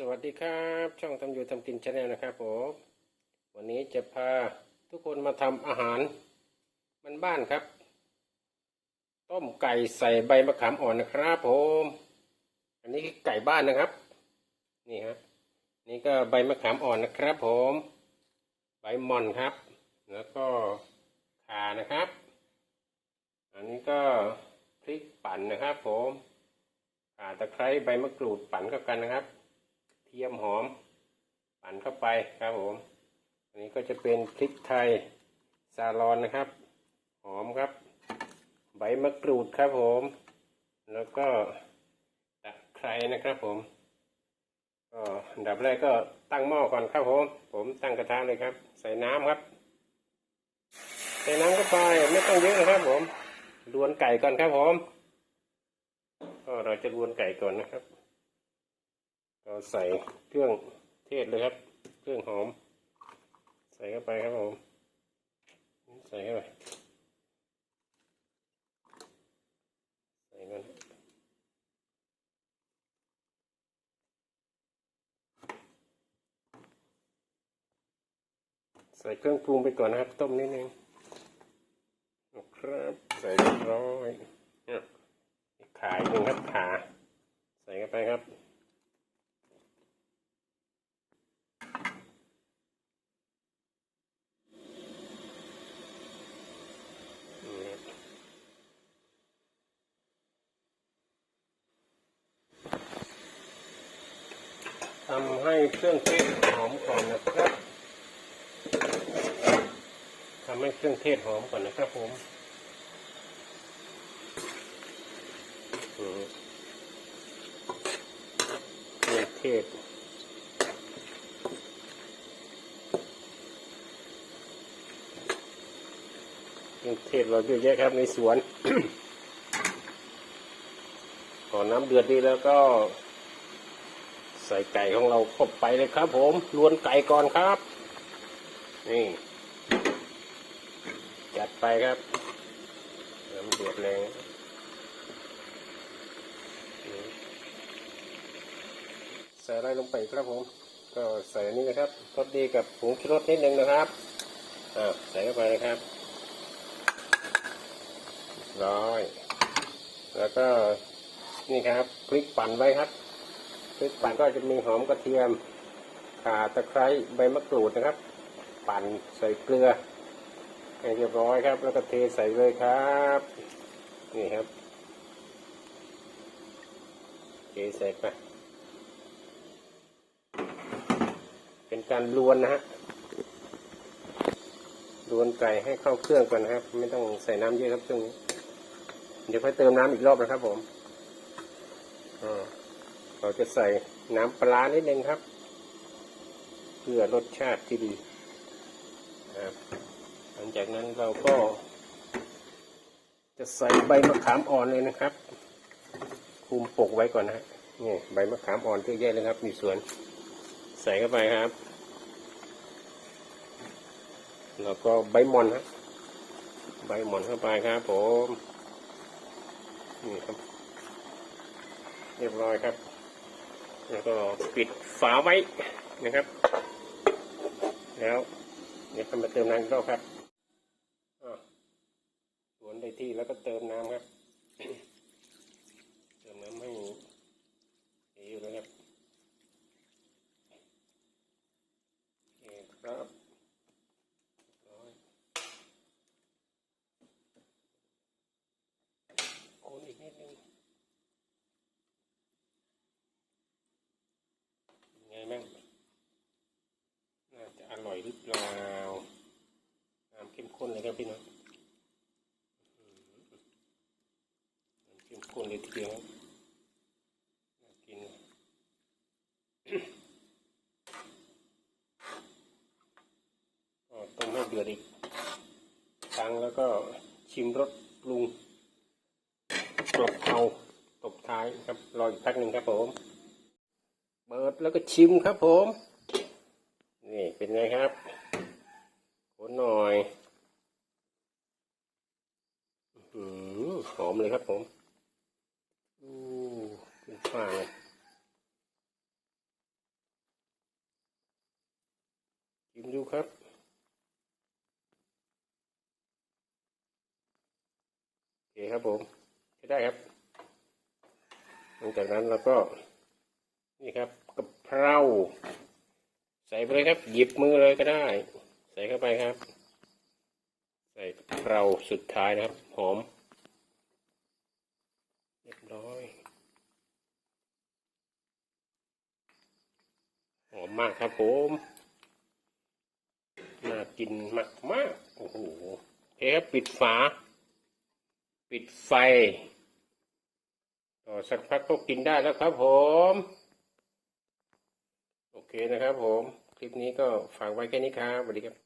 สวัสดีครับ ช่องทำอยู่ทำกินชาแนลนะครับผมวันนี้จะพาทุกคนมาทำอาหารมันบ้านครับ ต้มไก่ใส่ใบมะขามอ่อนนะครับผม อันนี้ไก่บ้านนะครับ นี่ฮะนี่ก็ใบมะขามอ่อนนะครับผม ใบม่อนครับ แล้วก็ข่านะครับ อันนี้ก็พริกปั่นนะครับ ผมขาตะไคร้ใบมะกรูดปั่นเข้ากันนะครับ เทียมหอมปั่นเข้าไปครับผม อันนี้ก็จะเป็นพริกไทยซาลอนนะครับ หอมครับ ใบมะกรูดครับผม แล้วก็ตะไคร้นะครับผมก็อันดับแรกก็ตั้งหม้อก่อนครับผม ผมตั้งกระทะเลยครับ ใส่น้ำครับ ใส่น้ำเข้าไปไม่ต้องเยอะนะครับผมลวนไก่ก่อนครับผมก็เราจะลวนไก่ก่อนนะครับ เราใส่เครื่องเทศเลยครับ เครื่องหอม ใส่เข้าไปครับผมใส่เข้าไปใส่กันใส่เครื่องปรุงไปก่อนนะครับ ต้มนิดนึงครับใส่ร้อยเนี่ยขาอีกหนึ่งครับขา ใส่เข้าไปครับ ทำให้เครื่องเทศหอมก่อนนะครับทำให้เครื่องเทศหอมก่อนนะครับผมอืมเครื่องเทศเครื่องเทศเราเยอะแยะครับในสวนพอน้ำเดือดดีแล้วก็ ใส่ไก่ของเราเข้าไปเลยครับ ผมลวนไก่ก่อนครับ นี่ จัดไปครับน้ำเดือดแรงใส่อะไรลงไปครับผม ก็ใส่อันนี้นะครับรสดีกับผงชูรสนิดนึงนะครับอ่าใส่เข้าไปนะครับร้อย แล้วก็นี่ครับพริกปั่นไว้ครับ พริกปั่นก็จะมีหอมกระเทียมข่าตะไคร้ใบมะกรูดนะครับ ปั่นใส่เกลือให้เรียบร้อยครับ แล้วก็เทใส่เลยครับ นี่ครับเทใส่ไปเป็นการลวนนะฮะลวนไก่ให้เข้าเครื่องก่อนนะครับ ไม่ต้องใส่น้ำเยอะครับช่วงนี้ เดี๋ยวค่อยเติมน้ำอีกรอบนะครับผมอ่า เราจะใส่น้ำปลานิดนึงครับ เพื่อรสชาติที่ดีครับหลังจากนั้นเราก็ จะใส่ใบมะขามอ่อนเลยนะครับคุมปกไว้ก่อนนะฮะนี่ใบมะขามอ่อนเยอะแยะเลยครับมีสวน ใส่เข้าไปครับ แล้วก็ใบมอนฮะใบมอนเข้าไปครับผมนี่ครับ เรียบร้อยครับ แล้วก็ปิดฝาไว้นะครับ แล้วเดี๋ยวมาเติมน้ำอีกรอบครับอะสวนได้ที่แล้วก็เติมน้ำครับ เติมน้ำให้เอวเลยครับโอเคครับร้อยคนอีกนิดนึง ไงบ้างน่าจะอร่อยหรือเปล่าน้ำเข้มข้นเลยครับ พี่น้องอื้อหือน้ำเข้มข้นเลยทีเดียวครับน่ากินก็ต้มให้เดือดอีกครั้งแล้วก็ชิมรสปรุงกลบเอาตบท้ายครับรออีกพักหนึ่งครับผม เปิดแล้วก็ชิมครับผม นี่เป็นไงครับคนหน่อย หอมเลยครับผมอู้เป็นฟายกินดูครับโอเคครับผมใช้ได้ครับ หลังจากนั้นเราก็ นี่ครับกะเพราใส่ไปเลยครับ หยิบมือเลยก็ได้ ใส่เข้าไปครับ ใส่กะเพราสุดท้ายนะครับ หอม มากครับผมน่ากินมากมากโอ้โหโอเคครับปิดฝา ปิดไฟต่อสักพักก็กินได้แล้วครับผม โอเคนะครับผม คลิปนี้ก็ฝากไว้แค่นี้ครับสวัสดีครับ